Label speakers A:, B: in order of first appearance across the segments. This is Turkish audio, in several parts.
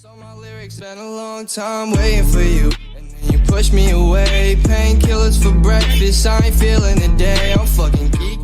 A: So my lyrics been a long time waiting for you. And then you push me away. Painkillers for breakfast. I ain't feeling the day. I'm fucking geeked up.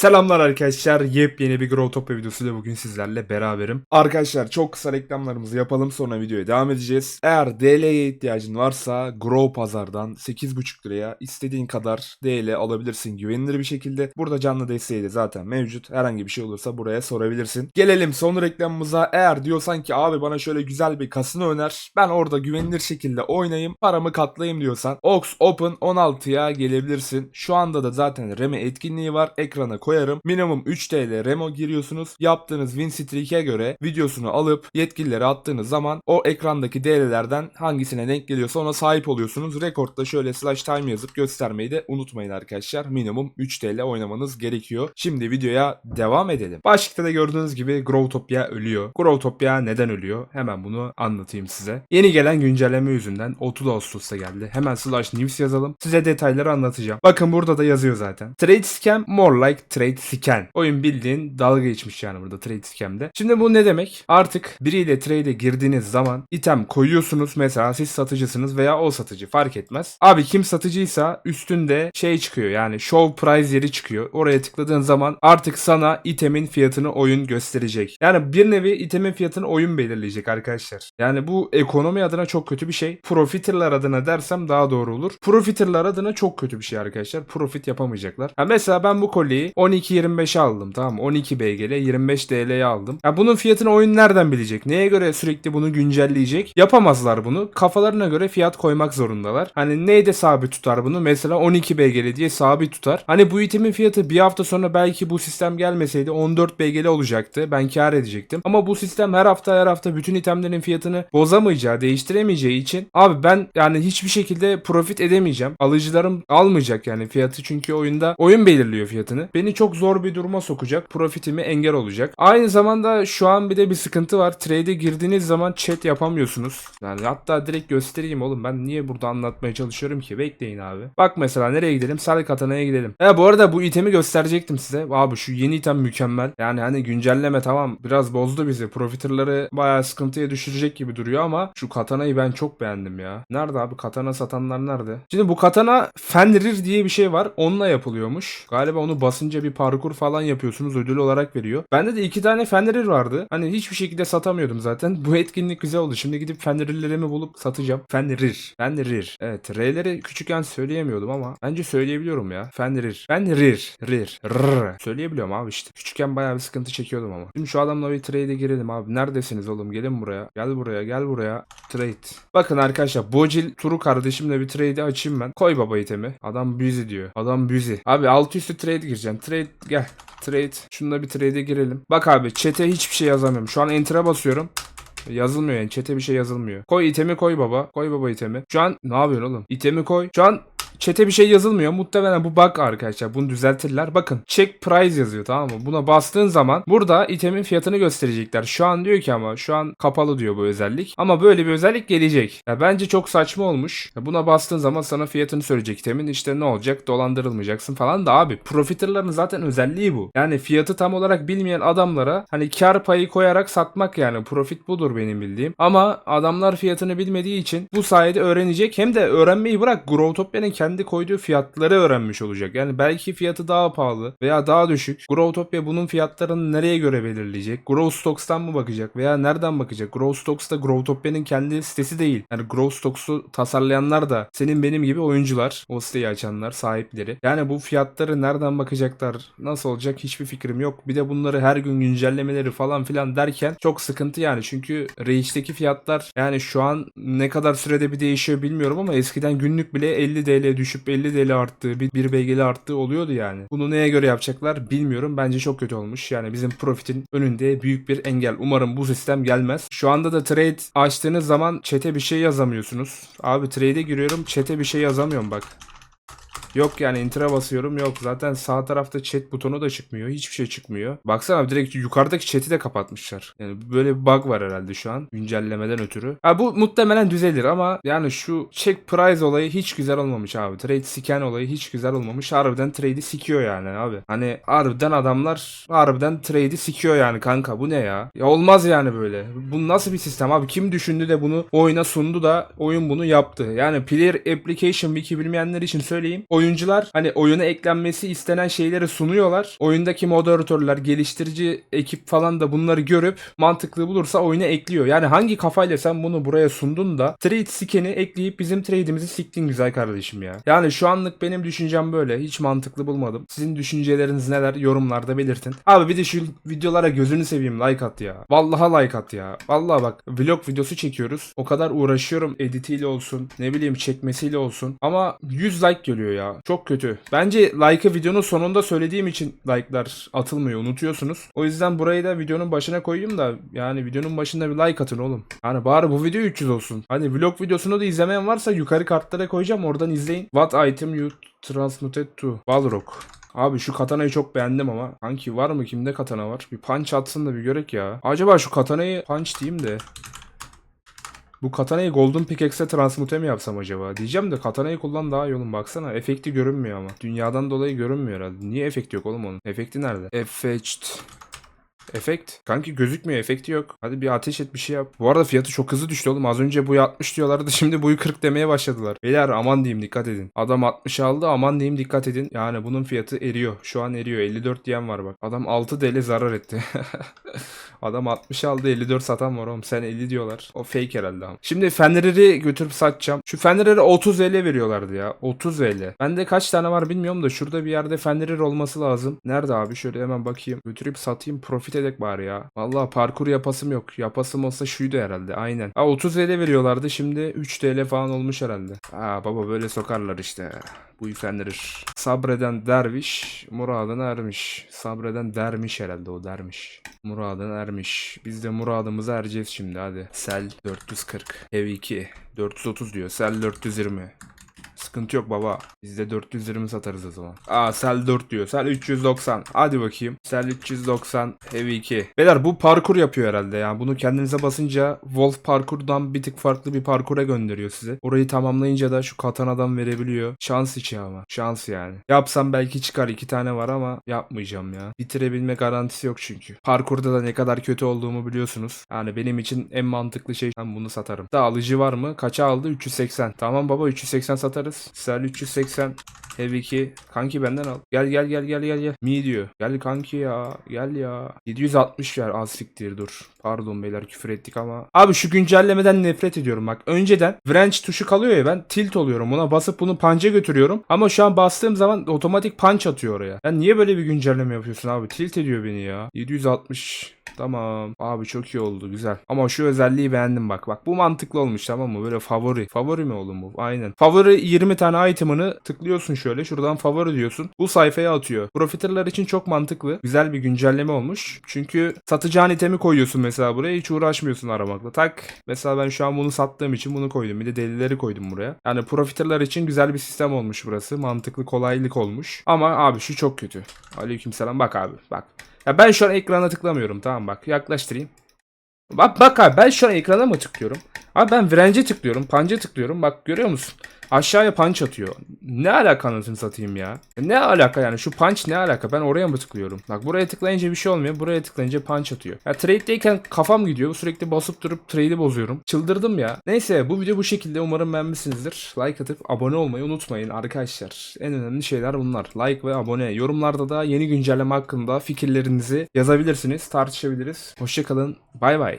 B: Selamlar arkadaşlar. Yepyeni bir Growtopia videosuyla bugün sizlerle beraberim. Arkadaşlar çok kısa reklamlarımızı yapalım sonra videoya devam edeceğiz. Eğer DL'ye ihtiyacın varsa Grow pazardan 8,5 liraya istediğin kadar DL alabilirsin güvenilir bir şekilde. Burada canlı desteği de zaten mevcut. Herhangi bir şey olursa buraya sorabilirsin. Gelelim son reklamımıza. Eğer diyorsan ki abi bana şöyle güzel bir kasino öner. Ben orada güvenilir şekilde oynayayım. Paramı katlayayım diyorsan Ox Open 16'ya gelebilirsin. Şu anda da zaten Reme etkinliği var. Ekrana koyarım. Minimum 3 TL Remo giriyorsunuz. Yaptığınız win streak'e göre videosunu alıp yetkililere attığınız zaman o ekrandaki DL'lerden hangisine denk geliyorsa ona sahip oluyorsunuz. Rekordda şöyle slash time yazıp göstermeyi de unutmayın arkadaşlar. Minimum 3 TL oynamanız gerekiyor. Şimdi videoya devam edelim. Başlıkta da gördüğünüz gibi Growtopia ölüyor. Growtopia neden ölüyor? Hemen bunu anlatayım size. Yeni gelen güncelleme yüzünden 30 Ağustos'ta geldi. Hemen slash news yazalım. Size detayları anlatacağım. Bakın burada da yazıyor zaten. Trade scam more like trade scan. Oyun bildiğin dalga geçmiş yani burada trade scam'de. Şimdi bu ne demek? Artık biriyle trade'e girdiğiniz zaman item koyuyorsunuz. Mesela siz satıcısınız veya o satıcı fark etmez. Abi kim satıcıysa üstünde şey çıkıyor yani show price yeri çıkıyor. Oraya tıkladığın zaman artık sana itemin fiyatını oyun gösterecek. Yani bir nevi itemin fiyatını oyun belirleyecek arkadaşlar. Yani bu ekonomi adına çok kötü bir şey. Profiterlar adına dersem daha doğru olur. Profiterlar adına çok kötü bir şey arkadaşlar. Profit yapamayacaklar. Ha mesela ben bu kolyeyi 12.25'e aldım tamam mı? 12 BGL 25 TL'ye aldım. Ya bunun fiyatını oyun nereden bilecek? Neye göre sürekli bunu güncelleyecek? Yapamazlar bunu. Kafalarına göre fiyat koymak zorundalar. Hani neyde sabit tutar bunu? Mesela 12 BGL diye sabit tutar. Hani bu itemin fiyatı bir hafta sonra belki bu sistem gelmeseydi 14 BGL olacaktı. Ben kar edecektim. Ama bu sistem her hafta her hafta bütün itemlerin fiyatını bozamayacağı, değiştiremeyeceği için abi ben yani hiçbir şekilde profit edemeyeceğim. Alıcılarım almayacak yani fiyatı çünkü oyunda oyun belirliyor fiyatını. Beni çok zor bir duruma sokacak. Profitimi engel olacak. Aynı zamanda şu an bir de bir sıkıntı var. Trade'e girdiğiniz zaman chat yapamıyorsunuz. Yani hatta direkt göstereyim oğlum. Ben niye burada anlatmaya çalışıyorum ki? Bekleyin abi. Bak mesela nereye gidelim? Sal Katana'ya gidelim. E bu arada bu itemi gösterecektim size. Abi şu yeni item mükemmel. Yani hani güncelleme tamam biraz bozdu bizi. Profiterları bayağı sıkıntıya düşürecek gibi duruyor ama şu katanayı ben çok beğendim ya. Nerede abi katana satanlar nerede? Şimdi bu katana Fenrir diye bir şey var. Onunla yapılıyormuş. Galiba onu basınca bir parkur falan yapıyorsunuz. Ödül olarak veriyor. Bende de iki tane Fenrir vardı. Hani hiçbir şekilde satamıyordum zaten. Bu etkinlik güzel oldu. Şimdi gidip Fenrir'lerimi bulup satacağım. Fenrir. Fenrir. Evet R'leri küçükken söyleyemiyordum ama bence söyleyebiliyorum ya. Fenrir. Fenrir. Rir. Rrr. Söyleyebiliyorum abi işte. Küçükken bayağı bir sıkıntı çekiyordum ama. Şimdi şu adamla bir trade'e girelim abi. Neredesiniz oğlum? Gelin buraya. Gel buraya. Gel buraya. Trade. Bakın arkadaşlar. Bocil Turu kardeşimle bir trade'i açayım ben. Koy baba itemi. Adam busy diyor. Adam busy. Abi altı üstü trade gireceğim. Trade gel. Trade. Şununla bir trade'e girelim. Bak abi chat'e hiçbir şey yazamıyorum. Şu an enter'a basıyorum. Yazılmıyor yani chat'e bir şey yazılmıyor. Koy itemi koy baba. Koy baba itemi. Şu an ne yapıyorsun oğlum? İtemi koy. Şu an Chat'e bir şey yazılmıyor. Muhtemelen bu bug arkadaşlar. Bunu düzeltirler. Bakın check price yazıyor tamam mı? Buna bastığın zaman burada itemin fiyatını gösterecekler. Şu an diyor ki ama şu an kapalı diyor bu özellik. Ama böyle bir özellik gelecek. Ya bence çok saçma olmuş. Ya buna bastığın zaman sana fiyatını söyleyecek itemin. İşte ne olacak? Dolandırılmayacaksın falan da abi. Profiterların zaten özelliği bu. Yani fiyatı tam olarak bilmeyen adamlara hani kar payı koyarak satmak yani. Profit budur benim bildiğim. Ama adamlar fiyatını bilmediği için bu sayede öğrenecek. Hem de öğrenmeyi bırak. Growtopia'nın kendi koyduğu fiyatları öğrenmiş olacak. Yani belki fiyatı daha pahalı veya daha düşük. Growtopia bunun fiyatlarını nereye göre belirleyecek? Growstocks'tan mı bakacak veya nereden bakacak? Growstocks da Growtopia'nın kendi sitesi değil. Yani Growstocks'u tasarlayanlar da senin benim gibi oyuncular. O siteyi açanlar, sahipleri. Yani bu fiyatları nereden bakacaklar? Nasıl olacak? Hiçbir fikrim yok. Bir de bunları her gün güncellemeleri falan filan derken çok sıkıntı yani. Çünkü Rage'deki fiyatlar yani şu an ne kadar sürede bir değişiyor bilmiyorum ama eskiden günlük bile 50 TL düşüp 50 TL arttığı, bir, bir BGL arttığı oluyordu yani. Bunu neye göre yapacaklar bilmiyorum. Bence çok kötü olmuş. Yani bizim profitin önünde büyük bir engel. Umarım bu sistem gelmez. Şu anda da trade açtığınız zaman chat'e bir şey yazamıyorsunuz. Abi trade'e giriyorum chat'e bir şey yazamıyorum bak. Yok yani enter'a basıyorum yok. Zaten sağ tarafta chat butonu da çıkmıyor. Hiçbir şey çıkmıyor. Baksana abi, direkt yukarıdaki chat'i de kapatmışlar. Yani böyle bir bug var herhalde şu an. Güncellemeden ötürü. Ha bu muhtemelen düzelir ama yani şu check price olayı hiç güzel olmamış abi. Trade scan olayı hiç güzel olmamış. Harbiden trade'i sikiyor yani abi. Hani harbiden adamlar harbiden trade'i sikiyor yani kanka. Bu ne ya? Ya olmaz yani böyle. Bu nasıl bir sistem abi? Kim düşündü de bunu oyuna sundu da oyun bunu yaptı. Yani player application wiki bilmeyenler için söyleyeyim. Oyuncular hani oyuna eklenmesi istenen şeyleri sunuyorlar. Oyundaki moderatörler, geliştirici ekip falan da bunları görüp mantıklı bulursa oyuna ekliyor. Yani hangi kafayla sen bunu buraya sundun da trade scan'i ekleyip bizim trade'imizi siktin güzel kardeşim ya. Yani şu anlık benim düşüncem böyle. Hiç mantıklı bulmadım. Sizin düşünceleriniz neler yorumlarda belirtin. Abi bir de şu videolara gözünü seveyim like at ya. Vallahi like at ya. Vallahi bak vlog videosu çekiyoruz. O kadar uğraşıyorum editiyle olsun. Ne bileyim çekmesiyle olsun. Ama 100 like geliyor ya. Çok kötü. Bence like'ı videonun sonunda söylediğim için like'lar atılmıyor. Unutuyorsunuz. O yüzden burayı da videonun başına koyayım da yani videonun başında bir like atın oğlum. Hani bari bu video 300 olsun. Hani vlog videosunu da izlemeyen varsa yukarı kartlara koyacağım. Oradan izleyin. What item you transmuted to? Balrog. Abi şu katanayı çok beğendim ama. Hangi var mı? Kimde katana var? Bir punch atsın da bir görek ya. Acaba şu katanayı punch diyeyim de. Bu katanayı Golden Pickaxe'e transmute mi yapsam acaba? Diyeceğim de katanayı kullan daha iyi oğlum baksana. Efekti görünmüyor ama. Dünyadan dolayı görünmüyor herhalde. Niye efekt yok oğlum onun? Efekti nerede? Effect. Efekt. Kanki gözükmüyor efekti yok. Hadi bir ateş et bir şey yap. Bu arada fiyatı çok hızlı düştü oğlum. Az önce buyu 60 diyorlardı şimdi buyu 40 demeye başladılar. Beyler aman diyeyim dikkat edin. Adam 60 aldı aman diyeyim dikkat edin. Yani bunun fiyatı eriyor. Şu an eriyor. 54 diyen var bak. Adam 6 TL zarar etti. Adam 60 aldı 54 satan var oğlum. Sen 50 diyorlar. O fake herhalde ama. Şimdi Fenrir'i götürüp satacağım. Şu Fenrir'i 30 TL veriyorlardı ya. 30 TL. Bende kaç tane var bilmiyorum da şurada bir yerde Fenrir olması lazım. Nerede abi? Şöyle hemen bakayım. Götürüp satayım profit edek bari ya. Vallahi parkur yapasım yok. Yapasım olsa şuydu herhalde. Aynen. Ha 30 TL veriyorlardı. Şimdi 3 TL falan olmuş herhalde. Aa baba böyle sokarlar işte. Bu yüklendirir. Sabreden derviş muradına ermiş. Sabreden dermiş herhalde o dermiş. Muradına ermiş. Biz de muradımıza ereceğiz şimdi hadi. Sel 440. Ev 2. 430 diyor. Sel 420. Sıkıntı yok baba. Biz de 420 satarız o zaman. Aa Sel 4 diyor. Sel 390. Hadi bakayım. Sel 390. Heavy 2. Beyler bu parkur yapıyor herhalde yani. Bunu kendinize basınca Wolf parkurdan bir tık farklı bir parkura gönderiyor size. Orayı tamamlayınca da şu katanadan verebiliyor. Şans içi ama. Şans yani. Yapsam belki çıkar. iki tane var ama yapmayacağım ya. Bitirebilme garantisi yok çünkü. Parkurda da ne kadar kötü olduğumu biliyorsunuz. Yani benim için en mantıklı şey ben bunu satarım. Da alıcı var mı? Kaça aldı? 380. Tamam baba 380 satarız. Sel 380. Heavy 2. Kanki benden al. Gel gel gel gel gel gel. Mi diyor. Gel kanki ya. Gel ya. 760 ver. Az siktir dur. Pardon beyler küfür ettik ama. Abi şu güncellemeden nefret ediyorum bak. Önceden wrench tuşu kalıyor ya ben tilt oluyorum. Buna basıp bunu punch'a götürüyorum. Ama şu an bastığım zaman otomatik punch atıyor oraya. Ya niye böyle bir güncelleme yapıyorsun abi? Tilt ediyor beni ya. 760. Tamam. Abi çok iyi oldu. Güzel. Ama şu özelliği beğendim bak. Bak bu mantıklı olmuş tamam mı? Böyle favori. Favori mi oğlum bu? Aynen. Favori 20 tane item'ını tıklıyorsun şöyle. Şuradan favori diyorsun. Bu sayfaya atıyor. Profiterlar için çok mantıklı. Güzel bir güncelleme olmuş. Çünkü satacağın itemi koyuyorsun mesela buraya. Hiç uğraşmıyorsun aramakla. Tak. Mesela ben şu an bunu sattığım için bunu koydum. Bir de delileri koydum buraya. Yani profiterlar için güzel bir sistem olmuş burası. Mantıklı kolaylık olmuş. Ama abi şu çok kötü. Aleykümselam. Bak abi. Bak. Ya ben şu an ekrana tıklamıyorum tamam bak yaklaştırayım. Bak bak abi ben şu an ekrana mı tıklıyorum? Abi ben virence tıklıyorum, punch'a tıklıyorum. Bak görüyor musun? Aşağıya punch atıyor. Ne alaka anasını satayım ya? Ne alaka yani? Şu punch ne alaka? Ben oraya mı tıklıyorum? Bak buraya tıklayınca bir şey olmuyor. Buraya tıklayınca punch atıyor. Ya trade'deyken kafam gidiyor. Sürekli basıp durup trade'i bozuyorum. Çıldırdım ya. Neyse bu video bu şekilde. Umarım beğenmişsinizdir. Like atıp abone olmayı unutmayın arkadaşlar. En önemli şeyler bunlar. Like ve abone. Yorumlarda da yeni güncelleme hakkında fikirlerinizi yazabilirsiniz. Tartışabiliriz. Hoşçakalın. Bay bay.